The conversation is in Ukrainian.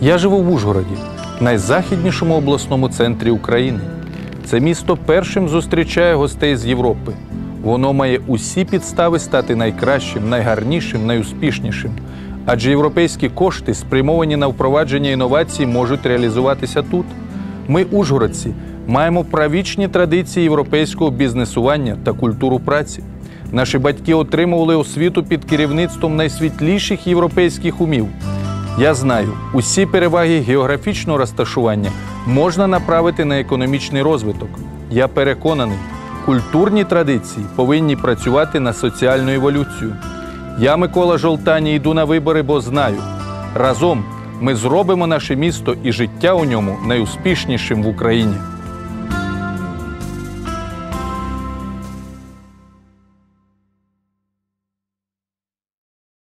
Я живу в Ужгороді, найзахіднішому обласному центрі України. Це місто першим зустрічає гостей з Європи. Воно має усі підстави стати найкращим, найгарнішим, найуспішнішим. Адже європейські кошти, спрямовані на впровадження інновацій, можуть реалізуватися тут. Ми, ужгородці, маємо правічні традиції європейського бізнесування та культуру праці. Наші батьки отримували освіту під керівництвом найсвітліших європейських умів. Я знаю, усі переваги географічного розташування можна направити на економічний розвиток. Я переконаний, культурні традиції повинні працювати на соціальну еволюцію. Я, Микола Жолтані, йду на вибори, бо знаю. Разом ми зробимо наше місто і життя у ньому найуспішнішим в Україні.